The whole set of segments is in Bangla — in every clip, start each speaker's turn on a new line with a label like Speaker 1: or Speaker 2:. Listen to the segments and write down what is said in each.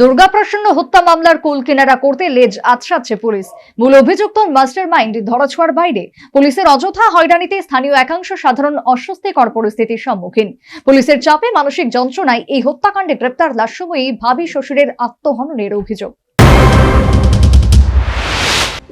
Speaker 1: দুর্গাপ্রসন্ন হত্যা মামলার কুল কিনারা করতে লেজ আছড়াচ্ছে পুলিশ। মূল অভিযুক্ত মাস্টার মাইন্ড ধরাছোঁয়ার বাইরে। পুলিশের অযথা হয়রানিতে স্থানীয় একাংশ সাধারণ অস্বস্তিকর পরিস্থিতির সম্মুখীন। পুলিশের চাপে মানসিক যন্ত্রণায় এই হত্যাকাণ্ডে গ্রেপ্তার লাশময়ী ভাবি শ্বশুরের আত্মহননের অভিযোগ।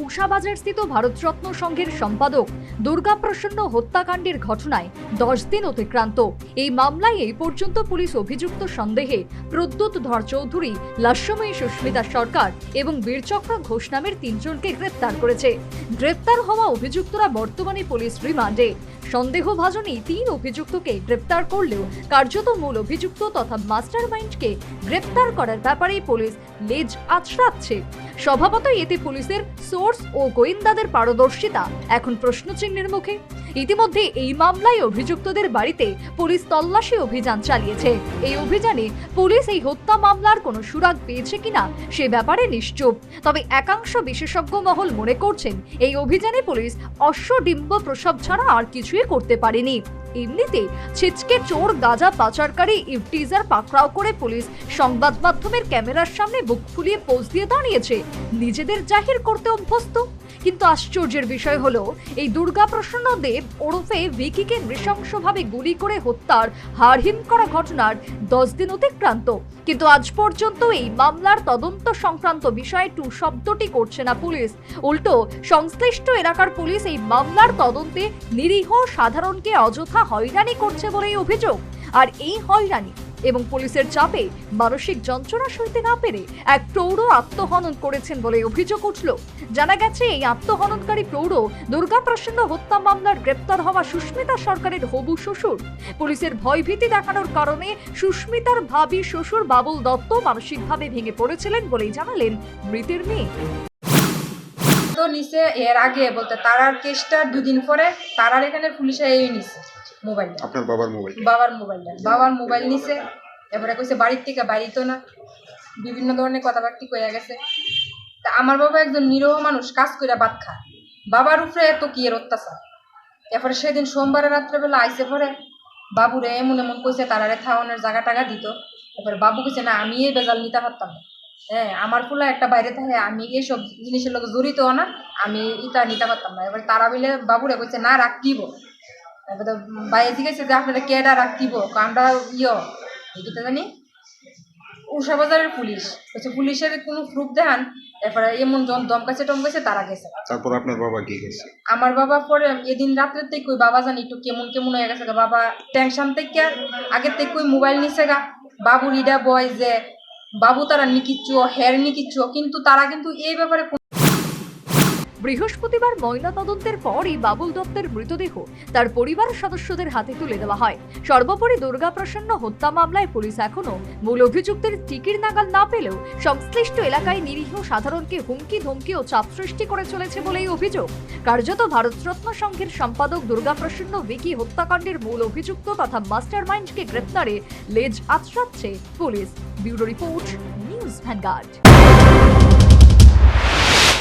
Speaker 1: উষাবাজার স্থিত ভারতরত্ন সংঘের সম্পাদক দুর্গাপ্রসন্ন হত্যাকাণ্ডের ঘটনায় দশ দিন অতিক্রান্ত। এই মামলায় এই পর্যন্ত পুলিশ অভিযুক্ত সন্দেহে প্রদ্যুৎ ধর চৌধুরী, লাস্যময়ী সুস্মিতা সরকার এবং বীরচক্র ঘোষ নামের তিনজনকে গ্রেপ্তার করেছে। গ্রেপ্তার হওয়া অভিযুক্তরা বর্তমানে পুলিশ রিমান্ডে। সন্দেহভাজন এই তিন অভিযুক্তকে গ্রেপ্তার করলেও কার্যত মূল অভিযুক্ত তথা মাস্টার মাইন্ডকে গ্রেপ্তার করার ব্যাপারে পুলিশ লেজ আছড়াচ্ছে। স্বভাবতই এতে পুলিশের সোর্স ও গোয়েন্দাদের পারদর্শিতা এখন প্রশ্নচিহ্নের মুখে। ইতিমধ্যে এই মামলায় অভিযুক্তদের বাড়িতে পুলিশ তল্লাশি অভিযান চালিয়েছে। এই অভিযানে পুলিশ এই হত্যা মামলার কোনো সুরাগ পেয়েছে কিনা সে ব্যাপারে নিশ্চুপ। তবে একাংশ বিশেষজ্ঞ মহল মনে করছেন, এই অভিযানে পুলিশ অশ্বডিম্ব প্রসব ছাড়া আর কিছুই করতে পারেনি। এমনিতে ছিচকে চোর, গাঁজা পাচারকারী, ইফটিজার পাকড়াও করে পুলিশ সংবাদ মাধ্যমের ক্যামেরার সামনে বুক ফুলিয়ে পোজ দিয়ে দাঁড়িয়েছে। নিজেদের জাহির করতে অভ্যস্ত। কিন্তু আশ্চর্যের বিষয় হলো, এই দুর্গা প্রসন্ন দেব ওরফে ভিকিকে নৃশংসভাবে গুলি করে হত্যার হারহিম করা ঘটনার দশ দিন অতিক্রান্ত। কিন্তু আজ পর্যন্ত এই মামলার তদন্ত সংক্রান্ত বিষয়ে টু শব্দটি করছে না পুলিশ। উল্টো, সংশ্লিষ্ট এলাকার পুলিশ এই মামলার তদন্তে নিরীহ সাধারণকে অযথা হয়রানি করছে বলেই অভিযোগ। আর এই হয়রানি এবং পুলিশের চাপে মানসিক যন্ত্রণা সইতে না পেরে এক প্রৌঢ় আত্মহনন করেছেন বলে অভিযোগ উঠল। জানা গেছে, এই আত্মহননকারী প্রৌঢ় দুর্গাপ্রসন্ন হত্যা মামলার গ্রেপ্তার হওয়া সুস্মিতা সরকারের হবু শ্বশুর। পুলিশের ভয়ভীতি দেখানোর কারণে সুস্মিতার ভাবি শ্বশুর বাবুল দত্ত মানসিকভাবে ভেঙে পড়েছিলেন বলেই জানালেন মৃতের মেয়ে।
Speaker 2: তো নিছে, এর আগে বলতে তারার কেসটা দুদিন পরে তারার এখানে পুলিশে এই নিছে। মোবাইলটা
Speaker 3: আপনার বাবার মোবাইল।
Speaker 2: বাবার মোবাইলটা বাবার মোবাইল নিছে এবারে কইছে বাড়ির থেকে বাড়িতো না বিভিন্ন ধরনের কথাবার্তি কইয়া গেছে। তা আমার বাবা একজন নিরহ মানুষ কাজ কইরা ভাত খায় বাবার উপরে এত কি এর অত্যাচার? এরপরে সেদিন সোমবারে রাত্রেবেলা আইসে পরে বাবুরে এমন এমন কইছে তারারে থাওয়ানোর জায়গা টাকা দিত। এরপরে বাবু কইছে না আমি এই বেজাল নিতে পারতাম না। হ্যাঁ আমার ফুলা একটা বাইরে থাকে আমি এইসব জিনিসের লোক জড়িত না আমি ইটা নিতে পারতাম না। এবার তারা মিলে বাবুরে কইছে না রাখিব এবার তো বাইরে জিজ্ঞেসে যে আপনারা কেডা রাখিব আমরা ইয় এটা জানি। উষা বাজারের পুলিশ বলছে পুলিশের কোনো প্রুফ দেখান এরপরে এমন জন দমকাছে টমকাছে তারা গেছে।
Speaker 3: তারপর আপনার বাবা কি গেছে?
Speaker 2: আমার বাবা পরে এদিন রাত্রে থেকে কই বাবা জানি একটু কেমন কেমন হয়ে গেছে বাবা টেনশন থেকে আগের থেকে কই মোবাইল নিছে গা। বাবু ইডা বয় যে বাবু তারা নিকিচ্ছু হের নিকিচ্ছু কিন্তু তারা কিন্তু এই ব্যাপারে
Speaker 1: বৃহস্পতিবার ময়না তদন্তের পরই বাবুল দত্তের মৃতদেহ তার পরিবার সদস্যদের হাতে তুলে দেওয়া হয়। সর্বোপরি দুর্গা প্রসন্ন হত্যা মামলায় পুলিশ এখনও মূল অভিযুক্তের টিকির নাগাল না পেলেও সংশ্লিষ্ট এলাকায় নিরীহ সাধারণকে হুমকি, ধমকি ও চাপ সৃষ্টি করে চলেছে বলেই অভিযোগ। কার্যত ভারতরত্ন সংঘের সম্পাদক দুর্গা প্রসন্ন ভিকি হত্যাকাণ্ডের মূল অভিযুক্ত তথা মাস্টার মাইন্ডকে গ্রেপ্তারে লেজ আছড়াচ্ছে police. Bureau report, News Vanguard.